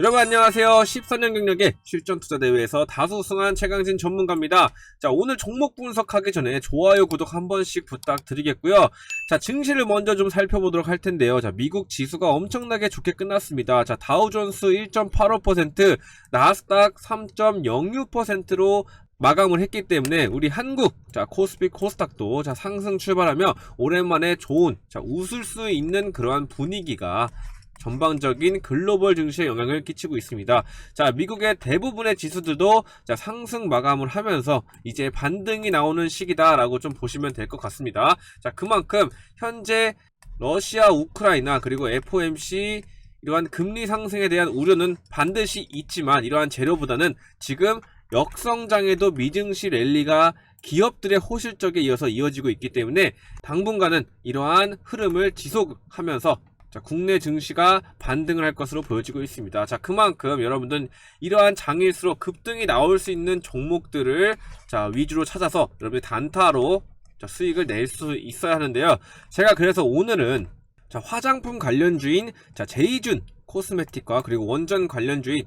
여러분 안녕하세요. 14년 경력의 실전 투자 대회에서 다수 우승한 최강진 전문가입니다. 자, 오늘 종목 분석하기 전에 좋아요, 구독 한 번씩 부탁드리겠고요. 자, 증시를 먼저 좀 살펴보도록 할 텐데요. 자, 미국 지수가 엄청나게 좋게 끝났습니다. 자, 다우존스 1.85%, 나스닥 3.06%로 마감을 했기 때문에 우리 한국 자 코스피 코스닥도 자 상승 출발하며 오랜만에 좋은 자 웃을 수 있는 그러한 분위기가 전방적인 글로벌 증시에 영향을 끼치고 있습니다. 자, 미국의 대부분의 지수들도 자, 상승 마감을 하면서 이제 반등이 나오는 시기다라고 좀 보시면 될 것 같습니다. 자, 그만큼 현재 러시아, 우크라이나 그리고 FOMC 이러한 금리 상승에 대한 우려는 반드시 있지만 이러한 재료보다는 지금 역성장에도 미증시 랠리가 기업들의 호실적에 이어서 이어지고 있기 때문에 당분간은 이러한 흐름을 지속하면서 자, 국내 증시가 반등을 할 것으로 보여지고 있습니다. 자, 그만큼 여러분들은 이러한 장일수록 급등이 나올 수 있는 종목들을 자, 위주로 찾아서 여러분들 단타로 자, 수익을 낼 수 있어야 하는데요. 제가 그래서 오늘은 자, 화장품 관련주인 자, 제이준 코스메틱과 그리고 원전 관련주인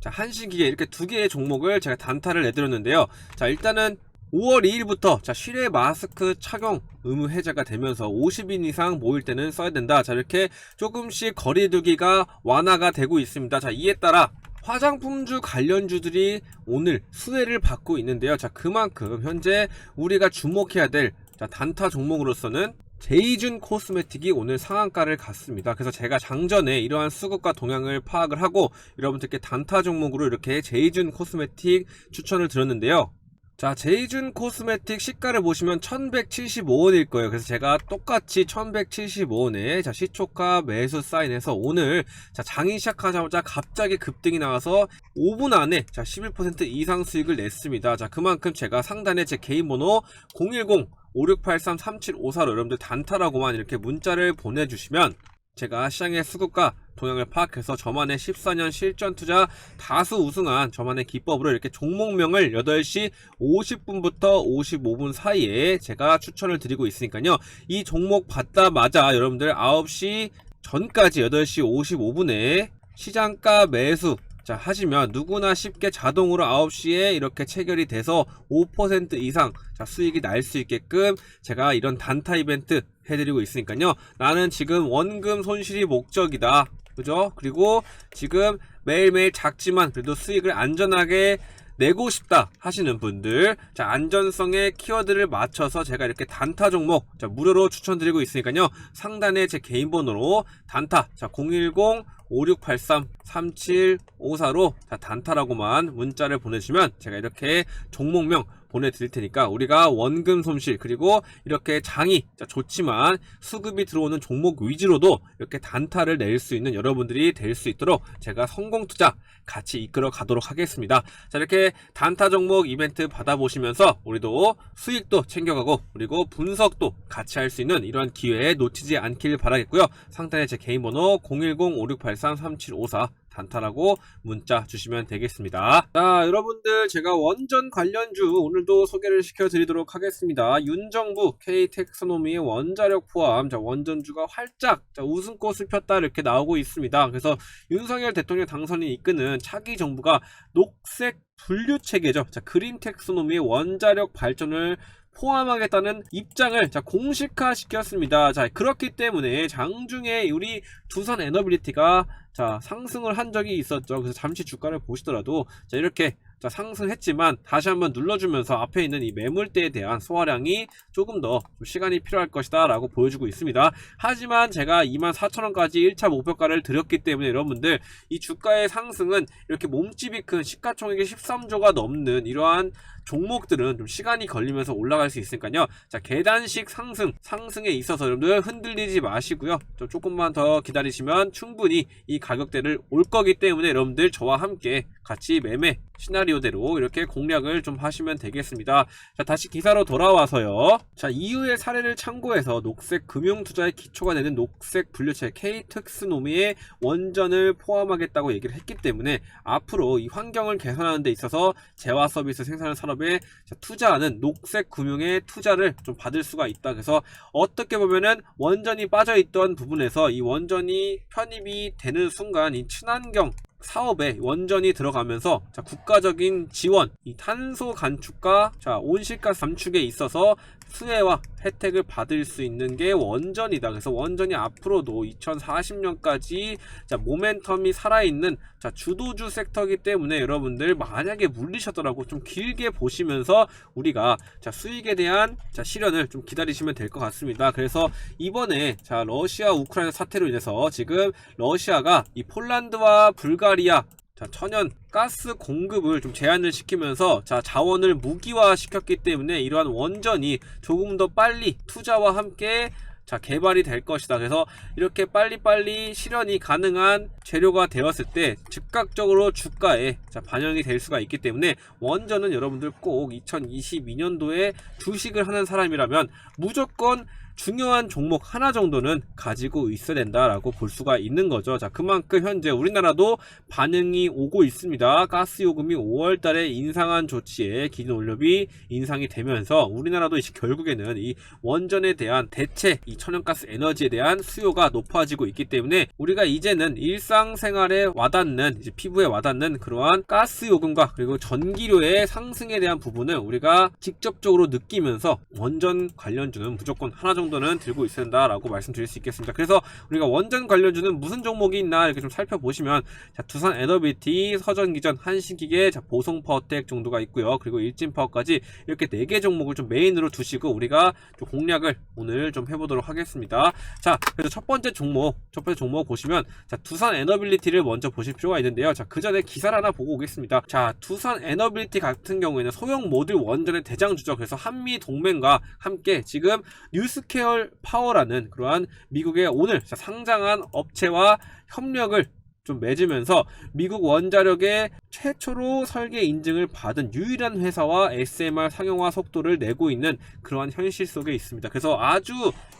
자, 한신기계 이렇게 두 개의 종목을 제가 단타를 내드렸는데요. 자, 일단은 5월 2일부터 자 실외 마스크 착용 의무 해제가 되면서 50인 이상 모일 때는 써야 된다. 자 이렇게 조금씩 거리두기가 완화가 되고 있습니다. 자 이에 따라 화장품주 관련주들이 오늘 수혜를 받고 있는데요. 자 그만큼 현재 우리가 주목해야 될 자, 단타 종목으로서는 제이준 코스메틱이 오늘 상한가를 갔습니다. 그래서 제가 장전에 이러한 수급과 동향을 파악을 하고 여러분들께 단타 종목으로 이렇게 제이준 코스메틱 추천을 드렸는데요. 자, 제이준 코스메틱 시가를 보시면 1175원일 거예요. 그래서 제가 똑같이 1175원에 자, 시초가 매수 사인해서 오늘 자, 장이 시작하자마자 갑자기 급등이 나와서 5분 안에 자, 11% 이상 수익을 냈습니다. 자, 그만큼 제가 상단에 제 개인 번호 010 5683-3754로 여러분들 단타라고만 이렇게 문자를 보내주시면 제가 시장의 수급과 동향을 파악해서 저만의 14년 실전 투자 다수 우승한 저만의 기법으로 이렇게 종목명을 8시 50분부터 55분 사이에 제가 추천을 드리고 있으니까요. 이 종목 받자마자 여러분들 9시 전까지 8시 55분에 시장가 매수. 자 하시면 누구나 쉽게 자동으로 9시에 이렇게 체결이 돼서 5% 이상 자 수익이 날 수 있게끔 제가 이런 단타 이벤트 해드리고 있으니까요. 나는 지금 원금 손실이 목적이다 그죠? 그리고 지금 매일매일 작지만 그래도 수익을 안전하게 내고 싶다 하시는 분들 자 안전성의 키워드를 맞춰서 제가 이렇게 단타 종목 자 무료로 추천드리고 있으니까요. 상단에 제 개인 번호로 단타 자 010 5683-3754로 다 단타라고만 문자를 보내주시면 제가 이렇게 종목명 보내드릴 테니까 우리가 원금 손실 그리고 이렇게 장이 좋지만 수급이 들어오는 종목 위주로도 이렇게 단타를 낼 수 있는 여러분들이 될 수 있도록 제가 성공 투자 같이 이끌어 가도록 하겠습니다. 자 이렇게 단타 종목 이벤트 받아보시면서 우리도 수익도 챙겨가고 그리고 분석도 같이 할 수 있는 이런 기회에 놓치지 않길 바라겠고요. 상단에 제 개인 번호 010-5683-3754 단타라고 문자 주시면 되겠습니다. 자, 여러분들 제가 원전 관련주 오늘도 소개를 시켜드리도록 하겠습니다. 윤정부 K텍스노미의 원자력 포함 자, 원전주가 활짝 자, 웃음꽃을 폈다 이렇게 나오고 있습니다. 그래서 윤석열 대통령 당선이 이끄는 차기 정부가 녹색 분류 체계죠. 자, 그린 텍스노미의 원자력 발전을 포함하겠다는 입장을 자, 공식화 시켰습니다. 자, 그렇기 때문에 장중에 우리 두산 에너빌리티가 자, 상승을 한 적이 있었죠. 그래서 잠시 주가를 보시더라도 자, 이렇게 자, 상승했지만 다시 한번 눌러주면서 앞에 있는 이 매물대에 대한 소화량이 조금 더 시간이 필요할 것이다 라고 보여주고 있습니다. 하지만 제가 24,000원까지 1차 목표가를 드렸기 때문에 여러분들 이 주가의 상승은 이렇게 몸집이 큰 시가총액이 13조가 넘는 이러한 종목들은 좀 시간이 걸리면서 올라갈 수 있으니까요. 자, 계단식 상승, 상승에 있어서 여러분들 흔들리지 마시고요. 좀 조금만 더 기다리시면 충분히 이 가격대를 올 거기 때문에 여러분들 저와 함께 같이 매매 시나리오대로 이렇게 공략을 좀 하시면 되겠습니다. 자, 다시 기사로 돌아와서요. 자, 이후의 사례를 참고해서 녹색 금융 투자의 기초가 되는 녹색 분류체 K특스노미의 원전을 포함하겠다고 얘기를 했기 때문에 앞으로 이 환경을 개선하는 데 있어서 재화 서비스 생산 산업 에 투자하는 녹색 금융의 투자를 좀 받을 수가 있다. 그래서 어떻게 보면은 원전이 빠져 있던 부분에서 이 원전이 편입이 되는 순간 이 친환경 사업에 원전이 들어가면서 자, 국가적인 지원, 이 탄소 간축과 자, 온실가스 감축에 있어서 수혜와 혜택을 받을 수 있는 게 원전이다. 그래서 원전이 앞으로도 2040년까지 자, 모멘텀이 살아있는 자, 주도주 섹터이기 때문에 여러분들 만약에 물리셨더라고 좀 길게 보시면서 우리가 자, 수익에 대한 자, 실현을 좀 기다리시면 될 것 같습니다. 그래서 이번에 자, 러시아 우크라이나 사태로 인해서 지금 러시아가 이 폴란드와 불가리아 자, 천연 가스 공급을 좀 제한을 시키면서 자, 자원을 무기화 시켰기 때문에 이러한 원전이 조금 더 빨리 투자와 함께 자, 개발이 될 것이다. 그래서 이렇게 빨리빨리 실현이 가능한 재료가 되었을 때 즉각적으로 주가에 자, 반영이 될 수가 있기 때문에 원전은 여러분들 꼭 2022년도에 주식을 하는 사람이라면 무조건 중요한 종목 하나 정도는 가지고 있어야 된다라고 볼 수가 있는 거죠. 자, 그만큼 현재 우리나라도 반응이 오고 있습니다. 가스 요금이 5월 달에 인상한 조치에 기준 원료비 인상이 되면서 우리나라도 이제 결국에는 이 원전에 대한 대체 이 천연가스 에너지에 대한 수요가 높아지고 있기 때문에 우리가 이제는 일상생활에 와닿는 피부에 와닿는 그러한 가스 요금과 그리고 전기료의 상승에 대한 부분을 우리가 직접적으로 느끼면서 원전 관련주는 무조건 하나 정도 는 들고 있어야 된다라고 말씀드릴 수 있겠습니다. 그래서 우리가 원전 관련주는 무슨 종목이 있나 이렇게 좀 살펴보시면 자, 두산 에너비티, 서전기전, 한신기계, 자, 보성파워텍 정도가 있고요. 그리고 일진파워까지 이렇게 네 개 종목을 좀 메인으로 두시고 우리가 좀 공략을 오늘 좀 해보도록 하겠습니다. 자, 그래서 첫 번째 종목, 첫 번째 종목 보시면 자, 두산 에너빌리티를 먼저 보실 필요가 있는데요. 자, 그 전에 기사를 하나 보고 오겠습니다. 자, 두산 에너빌리티 같은 경우에는 소형 모듈 원전의 대장주죠. 그래서 한미 동맹과 함께 지금 뉴스케 어 파워라는 그러한 미국의 오늘 자, 상장한 업체와 협력을 좀 맺으면서 미국 원자력의 최초로 설계 인증을 받은 유일한 회사와 SMR 상용화 속도를 내고 있는 그러한 현실 속에 있습니다. 그래서 아주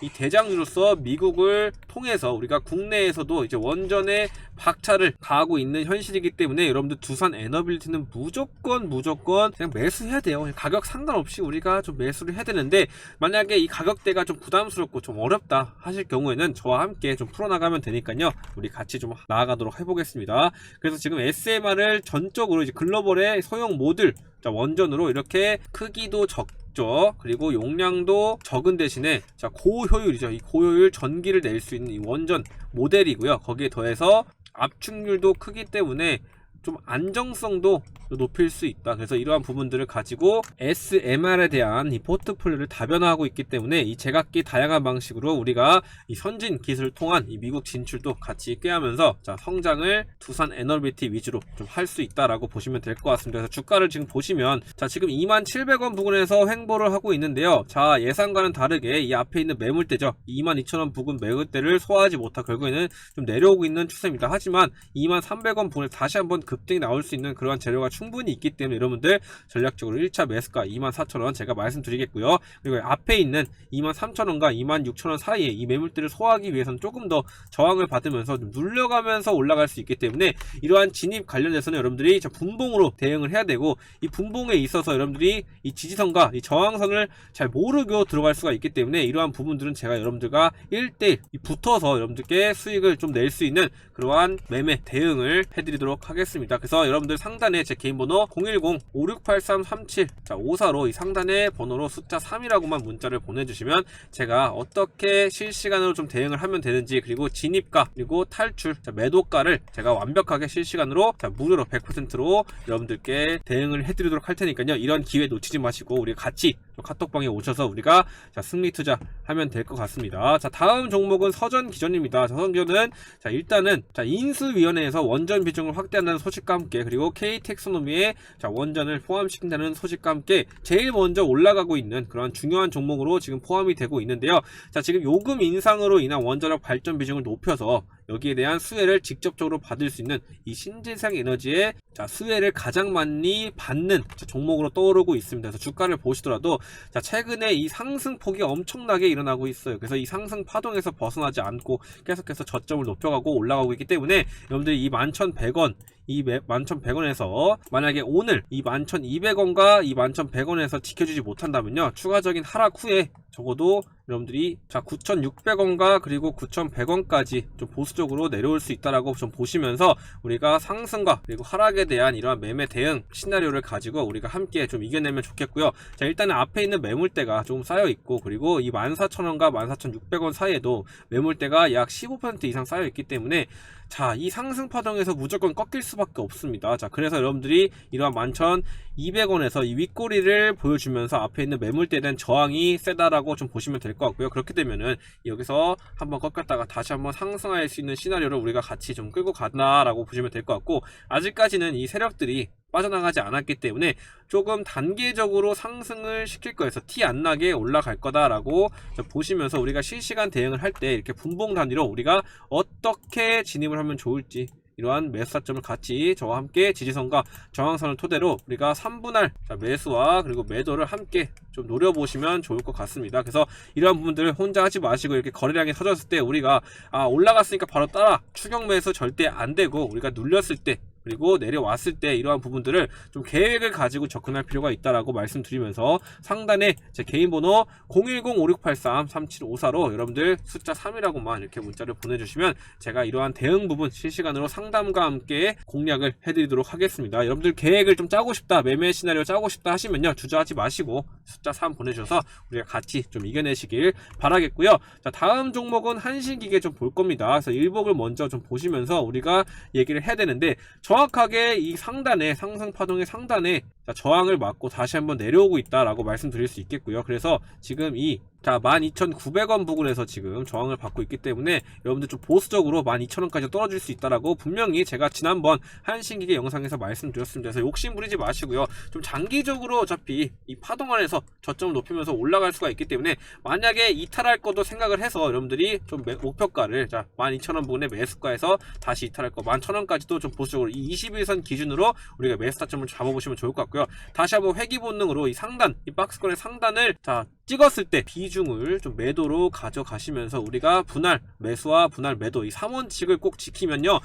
이 대장주로서 미국을 통해서 우리가 국내에서도 이제 원전의 박차를 가하고 있는 현실이기 때문에 여러분들 두산 에너빌리티는 무조건 무조건 그냥 매수해야 돼요. 가격 상관없이 우리가 좀 매수를 해야 되는데 만약에 이 가격대가 좀 부담스럽고 좀 어렵다 하실 경우에는 저와 함께 좀 풀어나가면 되니까요. 우리 같이 좀 나아가도록 해보겠습니다. 그래서 지금 SMR을 전적으로 이제 글로벌의 소형 모듈 자, 원전으로 이렇게 크기도 적 죠 그리고 용량도 적은 대신에 자 고효율이죠. 이 고효율 전기를 낼 수 있는 이 원전 모델이고요. 거기에 더해서 압축률도 크기 때문에 좀 안정성도 높일 수 있다. 그래서 이러한 부분들을 가지고 SMR에 대한 이 포트폴리오를 다변화하고 있기 때문에 이 제각기 다양한 방식으로 우리가 이 선진 기술을 통한 이 미국 진출도 같이 꾀하면서 자 성장을 두산 에너비티 위주로 좀 할 수 있다라고 보시면 될 것 같습니다. 그래서 주가를 지금 보시면 자 지금 27,000원 부근에서 횡보를 하고 있는데요. 자 예상과는 다르게 이 앞에 있는 매물대죠. 22,000원 부근 매물대를 소화하지 못하 결국에는 좀 내려오고 있는 추세입니다. 하지만 23,000원 부근에 다시 한번 급등이 나올 수 있는 그러한 재료가 충분히 있기 때문에 여러분들 전략적으로 1차 매수가 24,000원 제가 말씀드리겠고요. 그리고 앞에 있는 23,000원과 26,000원 사이에 이 매물대를 소화하기 위해서는 조금 더 저항을 받으면서 좀 눌려가면서 올라갈 수 있기 때문에 이러한 진입 관련해서는 여러분들이 자, 분봉으로 대응을 해야 되고 이 분봉에 있어서 여러분들이 이 지지선과 이 저항선을 잘 모르고 들어갈 수가 있기 때문에 이러한 부분들은 제가 여러분들과 1대1 붙어서 여러분들께 수익을 좀 낼 수 있는 그러한 매매 대응을 해드리도록 하겠습니다. 그래서 여러분들 상단에 제 개인 번호 010-5683-37 자, 54로 이 상단의 번호로 숫자 3이라고만 문자를 보내주시면 제가 어떻게 실시간으로 좀 대응을 하면 되는지 그리고 진입가 그리고 탈출 자, 매도가를 제가 완벽하게 실시간으로 자, 무료로 100%로 여러분들께 대응을 해드리도록 할 테니까요. 이런 기회 놓치지 마시고 우리 같이 카톡방에 오셔서 우리가 자, 승리 투자 하면 될 것 같습니다. 자, 다음 종목은 서전 기전입니다. 서전 기전은 자, 일단은 자, 인수위원회에서 원전 비중을 확대한다는 소식과 함께 그리고 K 텍소노미에 자, 원전을 포함시킨다는 소식과 함께 제일 먼저 올라가고 있는 그런 중요한 종목으로 지금 포함이 되고 있는데요. 자, 지금 요금 인상으로 인한 원자력 발전 비중을 높여서 여기에 대한 수혜를 직접적으로 받을 수 있는 이 신재생 에너지의 자, 수혜를 가장 많이 받는 자, 종목으로 떠오르고 있습니다. 그래서 주가를 보시더라도 자, 최근에 이 상승폭이 엄청나게 일어나고 있어요. 그래서 이 상승 파동에서 벗어나지 않고 계속해서 저점을 높여가고 올라가고 있기 때문에 여러분들이 이 11,100원 이 11,100원에서 만약에 오늘 이 11,200원과 이 11,100원에서 지켜주지 못한다면요 추가적인 하락 후에 적어도 여러분들이 자 9,600원과 그리고 9,100원까지 좀 보수적으로 내려올 수 있다라고 좀 보시면서 우리가 상승과 그리고 하락에 대한 이러한 매매 대응 시나리오를 가지고 우리가 함께 좀 이겨내면 좋겠고요. 자 일단은 앞에 있는 매물대가 좀 쌓여 있고 그리고 이 14,000원과 14,600원 사이에도 매물대가 약 15% 이상 쌓여 있기 때문에 자, 이 상승 파동에서 무조건 꺾일 수밖에 없습니다. 자, 그래서 여러분들이 이러한 11,200원에서 이 윗꼬리를 보여주면서 앞에 있는 매물대에 대한 저항이 세다라고 좀 보시면 될 것 같고요. 그렇게 되면은 여기서 한번 꺾였다가 다시 한번 상승할 수 있는 시나리오를 우리가 같이 좀 끌고 가나라고 보시면 될 것 같고 아직까지는 이 세력들이 빠져나가지 않았기 때문에 조금 단계적으로 상승을 시킬 거여서 티 안 나게 올라갈 거다라고 좀 보시면서 우리가 실시간 대응을 할 때 이렇게 분봉 단위로 우리가 어떻게 진입을 하면 좋을지 이러한 매수사점을 같이 저와 함께 지지선과 저항선을 토대로 우리가 3분할 매수와 그리고 매도를 함께 좀 노려보시면 좋을 것 같습니다. 그래서 이러한 부분들을 혼자 하지 마시고 이렇게 거래량이 터졌을 때 우리가 아 올라갔으니까 바로 따라 추격 매수 절대 안 되고 우리가 눌렸을 때 그리고 내려왔을 때 이러한 부분들을 좀 계획을 가지고 접근할 필요가 있다라고 말씀드리면서 상단에 제 개인 번호 010-5683-3754로 여러분들 숫자 3이라고만 이렇게 문자를 보내주시면 제가 이러한 대응 부분 실시간으로 상담과 함께 공략을 해드리도록 하겠습니다. 여러분들 계획을 좀 짜고 싶다, 매매 시나리오 짜고 싶다 하시면요 주저하지 마시고 숫자 3 보내주셔서 우리가 같이 좀 이겨내시길 바라겠고요. 자 다음 종목은 한신기계 좀 볼 겁니다. 그래서 일복을 먼저 좀 보시면서 우리가 얘기를 해야 되는데 정확하게 이 상단에 상승 파동의 상단에 자, 저항을 맞고 다시 한번 내려오고 있다라고 말씀드릴 수 있겠고요. 그래서 지금 이 자, 12,900원 부근에서 지금 저항을 받고 있기 때문에 여러분들 좀 보수적으로 12,000원까지 떨어질 수 있다라고 분명히 제가 지난번 한신기계 영상에서 말씀드렸습니다. 그래서 욕심 부리지 마시고요. 좀 장기적으로 어차피 이 파동 안에서 저점을 높이면서 올라갈 수가 있기 때문에 만약에 이탈할 것도 생각을 해서 여러분들이 좀 매- 목표가를 자, 12,000원 부근의 매수가에서 다시 이탈할 거 11,000원까지도 좀 보수적으로 이 21선 기준으로 우리가 매수 타점을 잡아보시면 좋을 것 같고요. 다시 한번 회귀 본능으로 이 상단, 이 박스권의 상단을 자 찍었을 때 비중 을 좀 매도로 가져가시면서 우리가 분할 매수와 분할 매도 이 3원칙을 꼭 지키면요.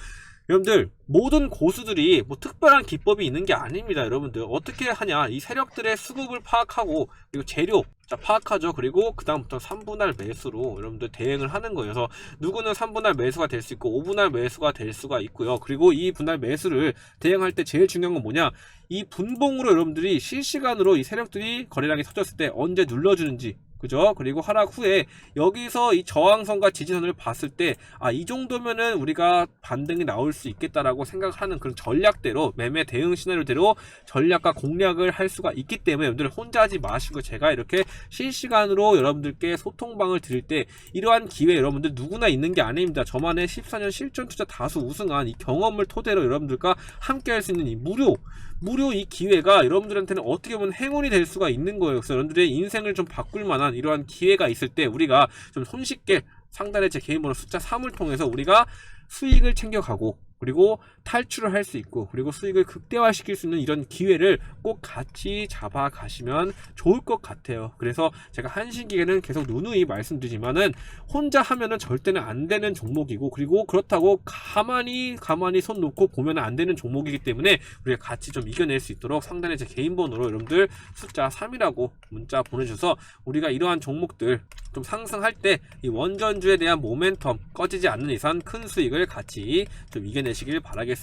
여러분들 모든 고수들이 뭐 특별한 기법이 있는 게 아닙니다 여러분들. 어떻게 하냐? 이 세력들의 수급을 파악하고 그리고 재료 자 파악하죠. 그리고 그 다음부터 3분할 매수로 여러분들 대응을 하는 거예요. 그래서 누구는 3분할 매수가 될 수 있고 5분할 매수가 될 수가 있고요. 그리고 이 분할 매수를 대응할 때 제일 중요한 건 뭐냐? 이 분봉으로 여러분들이 실시간으로 이 세력들이 거래량이 터졌을 때 언제 눌러주는지 그죠? 그리고 하락 후에 여기서 이 저항선과 지지선을 봤을 때 아 이 정도면은 우리가 반등이 나올 수 있겠다라고 생각하는 그런 전략대로 매매 대응 시나리오대로 전략과 공략을 할 수가 있기 때문에 여러분들 혼자 하지 마시고 제가 이렇게 실시간으로 여러분들께 소통방을 드릴 때 이러한 기회 여러분들 누구나 있는 게 아닙니다. 저만의 14년 실전 투자 다수 우승한 이 경험을 토대로 여러분들과 함께 할 수 있는 이 무료 무료 이 기회가 여러분들한테는 어떻게 보면 행운이 될 수가 있는 거예요. 그래서 여러분들의 인생을 좀 바꿀 만한 이러한 기회가 있을 때 우리가 좀 손쉽게 상단의 제 개인 번호 숫자 3을 통해서 우리가 수익을 챙겨가고 그리고 탈출을 할 수 있고 그리고 수익을 극대화시킬 수 있는 이런 기회를 꼭 같이 잡아 가시면 좋을 것 같아요. 그래서 제가 한신기계는 계속 누누이 말씀드리지만은 혼자 하면은 절대는 안 되는 종목이고 그리고 그렇다고 가만히 가만히 손 놓고 보면 안 되는 종목이기 때문에 우리가 같이 좀 이겨낼 수 있도록 상단에 제 개인 번호로 여러분들 숫자 3이라고 문자 보내주셔서 우리가 이러한 종목들 좀 상승할 때 이 원전주에 대한 모멘텀 꺼지지 않는 이상 큰 수익을 같이 좀 이겨내시길 바라겠습니다.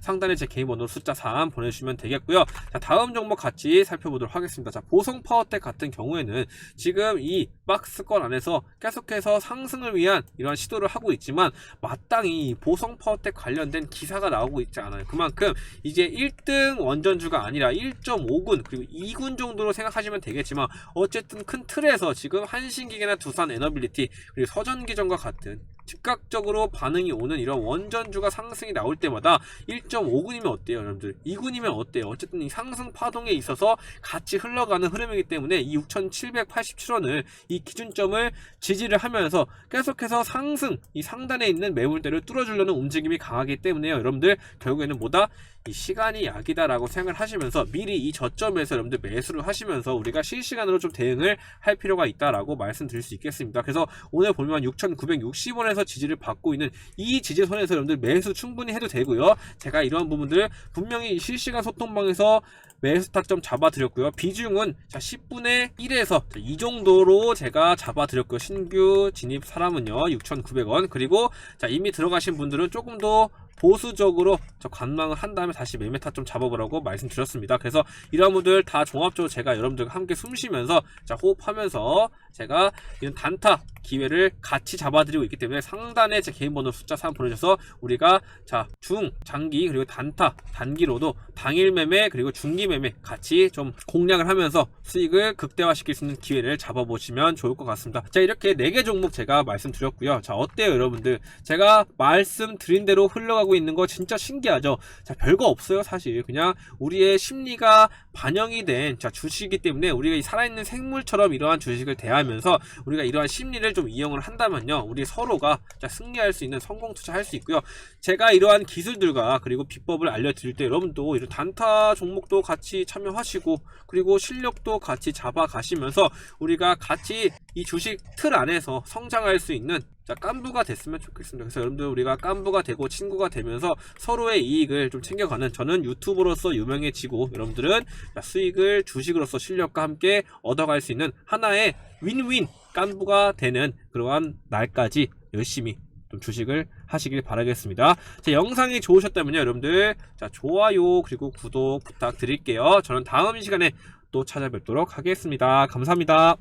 상단에 제 개인 번호 숫자 3 보내주시면 되겠고요. 자 다음 종목 같이 살펴보도록 하겠습니다. 자 보성 파워텍 같은 경우에는 지금 이 박스권 안에서 계속해서 상승을 위한 이런 시도를 하고 있지만 마땅히 이 보성 파워텍 관련된 기사가 나오고 있지 않아요. 그만큼 이제 1등 원전주가 아니라 1.5군 그리고 2군 정도로 생각하시면 되겠지만 어쨌든 큰 틀에서 지금 한신기계나 두산 에너빌리티 그리고 서전기전과 같은 즉각적으로 반응이 오는 이런 원전주가 상승이 나올 때마다 1.5군이면 어때요 여러분들? 2군이면 어때요? 어쨌든 이 상승 파동에 있어서 같이 흘러가는 흐름이기 때문에 이 6787원을 이 기준점을 지지를 하면서 계속해서 상승 이 상단에 있는 매물대를 뚫어주려는 움직임이 강하기 때문에요 여러분들. 결국에는 뭐다 이 시간이 약이다라고 생각을 하시면서 미리 이 저점에서 여러분들 매수를 하시면서 우리가 실시간으로 좀 대응을 할 필요가 있다라고 말씀드릴 수 있겠습니다. 그래서 오늘 보면 6,960원에서 지지를 받고 있는 이 지지선에서 여러분들 매수 충분히 해도 되고요. 제가 이러한 부분들 분명히 실시간 소통방에서 매수 타점 잡아드렸고요. 비중은 자 10분의 1에서 이 정도로 제가 잡아드렸고요. 신규 진입 사람은요 6,900원 그리고 자 이미 들어가신 분들은 조금 더 보수적으로 저 관망을 한 다음에 다시 매매 타점 잡아보라고 말씀드렸습니다. 그래서 이런 분들 다 종합적으로 제가 여러분들과 함께 숨 쉬면서 자 호흡하면서 제가 이런 단타 기회를 같이 잡아드리고 있기 때문에 상단에 제 개인 번호 숫자 3 보내셔서 우리가 자 중, 장기 그리고 단타 단기로도 당일 매매 그리고 중기 매매 같이 좀 공략을 하면서 수익을 극대화시킬 수 있는 기회를 잡아보시면 좋을 것 같습니다. 자 이렇게 4개 종목 제가 말씀드렸고요. 자 어때요 여러분들? 제가 말씀드린 대로 흘러가고 있는 거 진짜 신기하죠? 자 별거 없어요 사실 그냥 우리의 심리가 반영이 된 자 주식이기 때문에 우리가 이 살아있는 생물처럼 이러한 주식을 대하 면서 우리가 이러한 심리를 좀 이용을 한다면요. 우리 서로가 자 승리할 수 있는 성공 투자 할 수 있고요. 제가 이러한 기술들과 그리고 비법을 알려드릴 때 여러분도 이런 단타 종목도 같이 참여하시고 그리고 실력도 같이 잡아가시면서 우리가 같이 이 주식 틀 안에서 성장할 수 있는 자 깐부가 됐으면 좋겠습니다. 그래서 여러분들 우리가 깐부가 되고 친구가 되면서 서로의 이익을 좀 챙겨가는 저는 유튜브로서 유명해지고 여러분들은 자, 수익을 주식으로서 실력과 함께 얻어갈 수 있는 하나의 윈윈 깐부가 되는 그러한 날까지 열심히 좀 주식을 하시길 바라겠습니다. 자, 영상이 좋으셨다면요, 여러분들. 자, 좋아요, 그리고 구독 부탁드릴게요. 저는 다음 시간에 또 찾아뵙도록 하겠습니다. 감사합니다.